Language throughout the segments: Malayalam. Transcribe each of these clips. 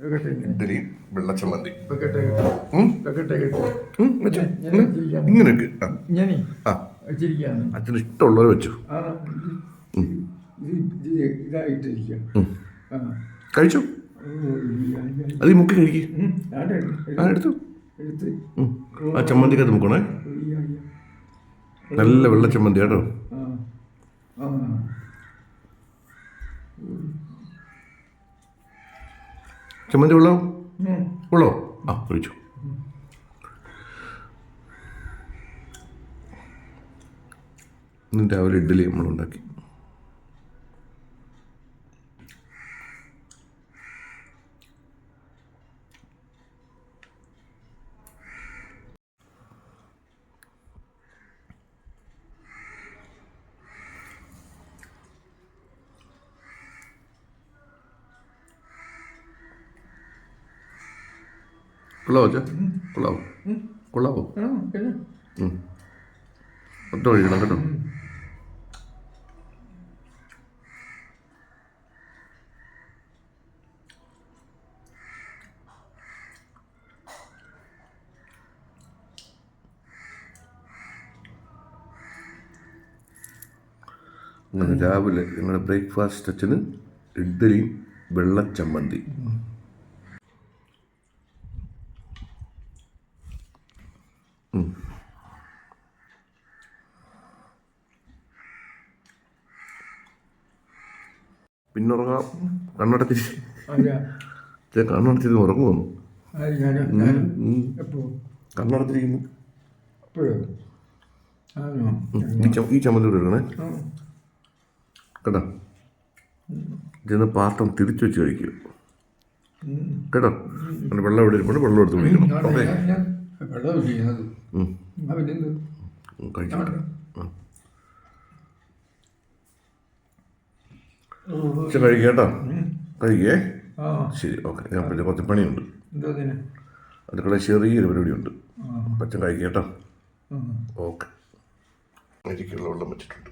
ഇഡ്ഡലി വെള്ളച്ചമ്മന്തി. ഇങ്ങനെ അച്ഛന് ഇഷ്ടമുള്ളവർ വെച്ചു. കഴിച്ചു. അത് ഈ മുക്കി കഴിക്ക്. ഞാൻ ആടെ എടുത്ത്, ആ എടുത്തു. ആ ചമ്മന്തിക്കകത്ത് മുക്കണേ. നല്ല വെള്ള ചമ്മന്തി കേട്ടോ. ചമ്മന്തി ഉള്ളോ. ഉള്ളോ ആ ഒഴിച്ചു രാവിലെ ഇഡ്ഡലി നമ്മളുണ്ടാക്കി. കൊള്ളാവോ ചോ കൊള്ളാവോ? കൊള്ളാവോ. ഒറ്റ ഒഴിക്കണം കേട്ടോ. രാവിലെ ഞങ്ങളുടെ ബ്രേക്ക്ഫാസ്റ്റ് അച്ഛന് ഇഡ്ഡലിയും വെള്ളച്ചമ്മന്തി. പിന്നെ ഉറങ്ങാം കണ്ണടച്ചിരി ആരാ വന്നു കണ്ണടച്ചിരിക്കുന്നു. ഈ ചമ്മന്തി എടുക്കണേ. കേട്ടോ? ചെന്ന് പാത്രം തിരിച്ചു വെച്ച് കഴിക്കുക. കേട്ടോ? വെള്ളം ഇവിടെ ഇരിപ്പുണ്ട് വെള്ളം എടുത്ത് കുടിക്കണം. ഓക്കെ. ഞാൻ- ഞാൻ വെള്ളം ചെയ്യുന്നത് ഉം. അവനെന്ത് ഉം, കഴിച്ചോട്ടെ ആ. പക്ഷെ കഴിക്കുക കേട്ടോ. കഴിക്കേ ആ. ശരി ഓക്കെ. ഞാൻ പിന്നെ കുറച്ച് പണിയുണ്ട്. എന്തോ ഇതിന് അടുക്കള ചെറിയൊരു പരിപാടിയുണ്ട്. പച്ച പച്ചൻ കഴിക്കുക കേട്ടോ. ഓക്കെ. അരിക്കുള്ള വെള്ളം വെച്ചിട്ടുണ്ട്.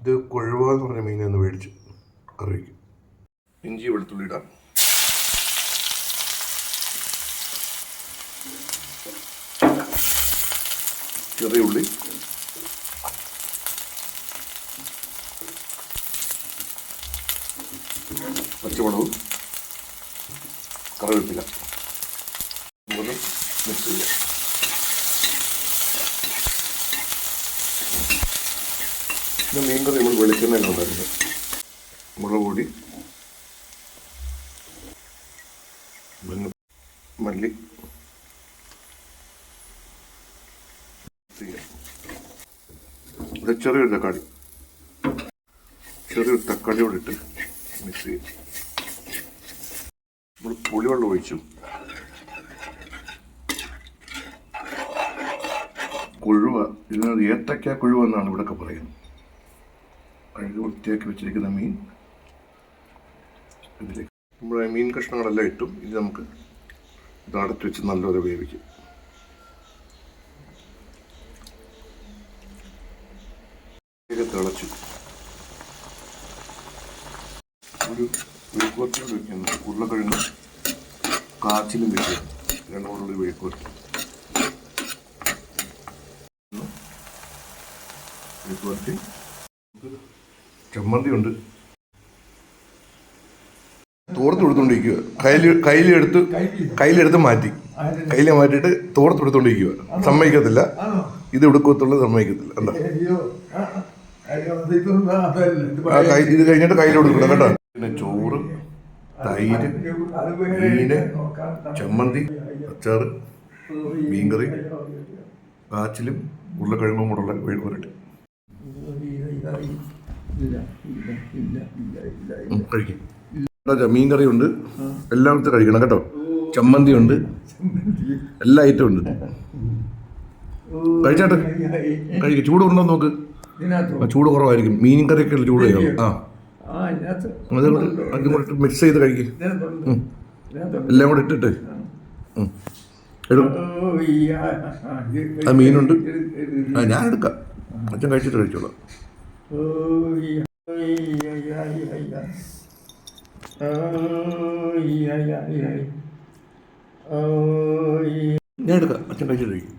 ഇത് കൊഴുവ എന്ന് പറഞ്ഞ മീനെന്ന് മേടിച്ചു കറി വയ്ക്കും ഇഞ്ചി വെളുത്തുള്ളി ഇടാം. ചെറിയ ഉള്ളി. പച്ചമുളകും കറിവേപ്പില. മൂന്നും മിക്സ് ചെയ്യാം. പിന്നെ മീൻകറി നമ്മൾ വെളിച്ചെണ്ണ ഉണ്ടായിരുന്നു മുളക് പൊടി മല്ലി. ചെറിയൊരു തക്കാളി. ചെറിയൊരു തക്കാളി കൂടെ ഇട്ട് മിക്സ് ചെയ്യും. നമ്മൾ പുളിവെള്ളം ഒഴിച്ചു. കുഴുവ ഇതിനകത്ത് ഏത്തക്ക കുഴുവ എന്നാണ് ഇവിടെയൊക്കെ പറയുന്നത്. കഴുകി വൃത്തിയാക്കി വെച്ചിരിക്കുന്ന മീൻ ഇതിലേക്ക്. നമ്മുടെ മീൻ കഷ്ണങ്ങളെല്ലാം ഇട്ടു. ഇത് നമുക്ക് ഇത് അടച്ചു വെച്ച് നല്ലൊരു വേവിക്കും. തിളച്ചു. ഒരു വെഴുക്കുവരട്ടിയോട് വെക്കുന്നു. ഉരുളക്കിഴങ്ങ് കാച്ചിലും വെക്കുക രണ്ടും കൂടെ ഒരു വെഴുക്കുവരട്ടി മെഴുക്കുവരട്ടി ചമ്മന്തി ഉണ്ട് തോർത്ത് എടുത്തോണ്ടിരിക്കുക കയ്യിൽ കയ്യിലെടുത്ത് കയ്യിലെടുത്ത് മാറ്റി. കയ്യിൽ മാറ്റിയിട്ട് തോർത്ത് എടുത്തോണ്ടിരിക്കുക സമ്മതിക്കത്തില്ല. ഇത് എടുക്കത്തുള്ളത് സമ്മതിക്കത്തില്ല. എന്താ ഇത് കഴിഞ്ഞിട്ട് കയ്യിൽ കൊടുക്കണം കേട്ടോ. തൈര് മീന്. ചമ്മന്തി അച്ചാറ് മീൻകറി കാച്ചിലും ഉരുളക്കിഴങ്ങും കൂടെ ഇല്ല കഴിക്കും. മീൻകറി ഉണ്ട്. എല്ലായിടത്തും കഴിക്കണം കേട്ടോ. ചമ്മന്തി ഉണ്ട്. എല്ലാ ഐറ്റം ഉണ്ട്. കഴിച്ചാട്ടെ? കഴിക്കും. ചൂട് ഉണ്ടോ നോക്ക്. ചൂട് കുറവായിരിക്കും. മീൻ കറിയൊക്കെ ചൂട് ചെയ്യണം ആ. അതും കൂടെ മിക്സ് ചെയ്ത് കഴിക്കും. എല്ലാം കൂടെ ഇട്ടിട്ട്. ആ. മീനുണ്ട്. ആ ഞാൻ എടുക്കാം. അച്ഛൻ കഴിച്ചിട്ട് കഴിച്ചോളാം. ഞാൻ എടുക്കാം. അച്ഛൻ കഴിച്ചിട്ട് കഴിക്കും.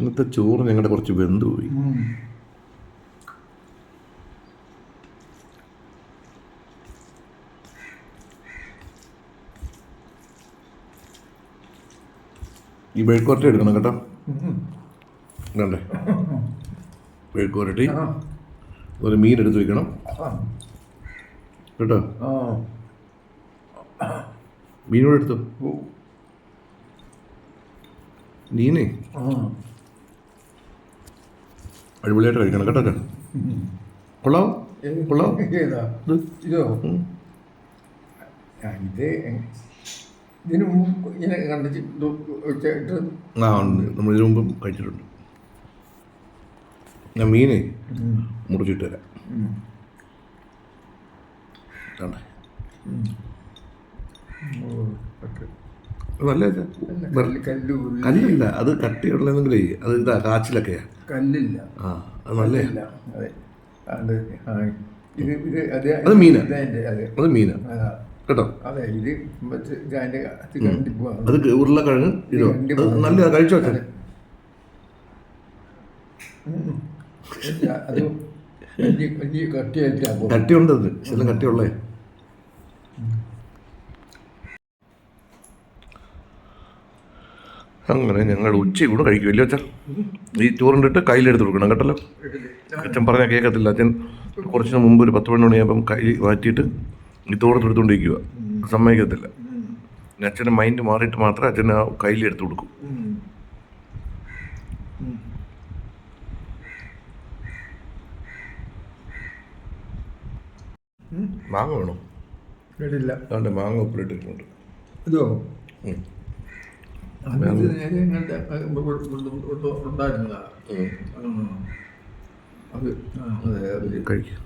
ഇന്നത്തെ ചോറ് ഞങ്ങളുടെ കുറച്ച് വെന്ത് ഈ വെഴുക്കോരട്ടി എടുക്കണം കേട്ടോ. കണ്ടേ വേണ്ടേ മെഴുക്കുവരട്ടി ഒരു മീൻ എടുത്ത് വെക്കണം. കേട്ടോ. ആ. മീനോട് എടുത്തു. മീനേ. അടിപൊളിയായിട്ട് കഴിക്കണം കേട്ടോ. കൊള്ളാം? കൊള്ളാം ഏതാ? ഇതോ. ഇത്? ഇതിന് മുമ്പ് ഇങ്ങനെ കണ്ടിട്ട് വെച്ചിട്ട് ആ ഉണ്ട്. നമ്മൾ ഇതിനു മുമ്പ് കഴിച്ചിട്ടുണ്ട്. ഞാൻ മീന്. മുറിച്ചിട്ട് തരാം നല്ല. കല്ലല്ല. അത് കട്ടിയുള്ളതെങ്കിലേ അത് ഇതാ കാച്ചിലൊക്കെയാ. കല്ലില്ല. ആ അത് നല്ല അത്. മീനാ? അതെ. മീനാ. കേട്ടോ? അതെ ഉരുളക്കിഴങ്ങ് ഇതോ നല്ല കഴിച്ചോ അച്ഛൻ? കട്ടിയുണ്ട് അത്. കട്ടിയുള്ളേ. അങ്ങനെ ഞങ്ങൾ ഉച്ചയൂടെ കഴിക്കും ഇല്ല അച്ഛൻ? ഈ ചോറിന്റെ കയ്യിലെടുത്ത് കൊടുക്കണം കേട്ടല്ലോ? അച്ഛൻ പറഞ്ഞാൽ കേൾക്കത്തില്ല അച്ഛൻ കുറച്ച് മുമ്പ് ഒരു പത്ത് മണി മണിയാകുമ്പം കൈ മാറ്റിയിട്ട് ഈ തോട് തൊടുത്തോണ്ടിരിക്കുക സമ്മതിക്കത്തില്ല അച്ഛന്റെ മൈൻഡ് മാറിയിട്ട് മാത്രമേ അച്ഛൻ ആ കയ്യിൽ എടുത്തു കൊടുക്കും. മാങ്ങ വേണോ? കേട്ടില്ല. അതുകൊണ്ട് മാങ്ങ ഉപ്പിലിട്ടിട്ടുണ്ട്. ഇതോ ഉണ്ടായിരുന്നതാ. അത് അതെ കഴിക്കും.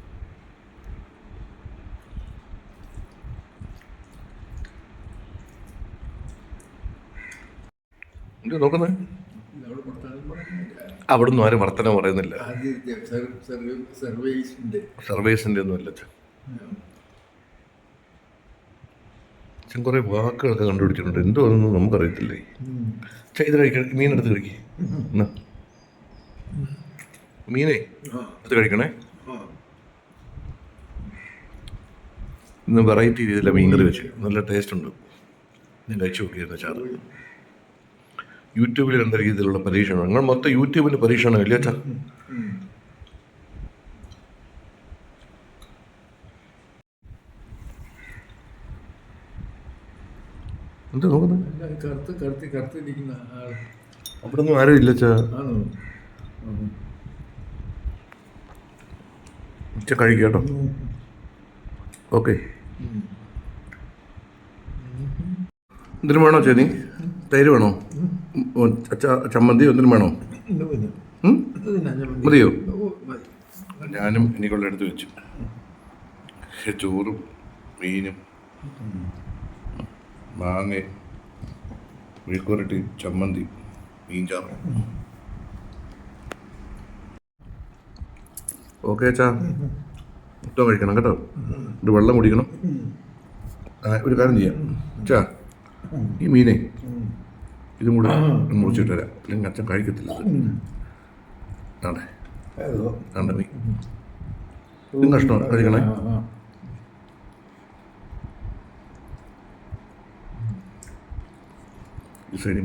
ഇത് നോക്കുന്നേ? അവിടെ കൊടുത്താലും പറയുന്നില്ല. അവിടുന്ന് ആരും വർത്തനം പറയുന്നില്ല. സർവേസിന്റെ സെർ- സെർ- സർവീസിന്റെ സർവേസിന്റെ ഒന്നും അല്ല അച്ഛൻ കുറേ വാക്കുകളൊക്കെ കണ്ടുപിടിച്ചിട്ടുണ്ട്. എന്തോ അതൊന്നും നമുക്കറിയത്തില്ലേ? ഇത് കഴിക്കണം മീനെടുത്ത് കഴിക്കേ. എന്നാ മീനേ എടുത്ത് കഴിക്കണേ. ഇന്ന് വെറൈറ്റി രീതിയിലാണ് മീൻകറി വെച്ച്. നല്ല ടേസ്റ്റ് ഉണ്ട്. ഞാൻ കഴിച്ചു നോക്കിയിരുന്ന ചാറ്. യൂട്യൂബിൽ കണ്ട രീതിയിലുള്ള പരീക്ഷണം നിങ്ങൾ മൊത്തം യൂട്യൂബിന്റെ പരീക്ഷണം ഇല്ലേ അച്ഛാ? എന്താ നോക്കുന്നത് അവിടെ ഒന്നും ആരും ഇല്ല ചാ. ഉച്ച കഴിക്കുക കേട്ടോ. ഓക്കെ. എന്തിനും വേണോ ചേതി തൈര് വേണോ? ചമ്മന്തി ഒന്നിനും വേണോ? മതിയോ? മതി. ഞാനും എനിക്കുള്ള എടുത്ത് വെച്ചു. ചോറും മീനും മാങ്ങ മെഴുക്കുരട്ടി ചമ്മന്തി മീൻചാറ്. ഓക്കെ അച്ഛാ. മൊത്തം കഴിക്കണം കേട്ടോ. ഒരു വെള്ളം കുടിക്കണം. ഒരു കാര്യം ചെയ്യാം. അച്ഛാ ഈ മീനെ ഇതും കൂടെ മുറിച്ചിട്ട് തരാം അല്ലെങ്കിൽ അച്ഛൻ കഴിക്കത്തില്ല ആണ്ടെ ഇതും കഷ്ണം കഴിക്കണേ. ഈ സൈഡിൽ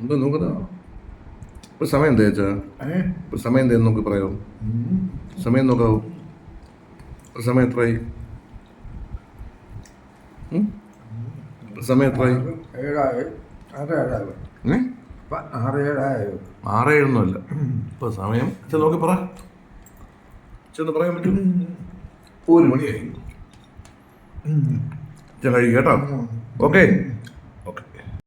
എന്താ നോക്കുന്ന ഇപ്പൊ സമയം എന്താ ചേച്ചാ? ഇപ്പൊ സമയം എന്താ നമുക്ക് പറയാമോ ഉം. സമയം നോക്കാവോ? സമയം എത്രയായി? സമയം എത്രയായി? ആറേഴൊന്നുമല്ല ആറ് ഇപ്പൊ ഏഴൊന്നുമല്ല സമയം. ചെ നോക്കി പറ. ചെന്ന് പറയാൻ പറ്റും. ഒരു മണിയായി. ചെ കേട്ടോ. ഓക്കെ.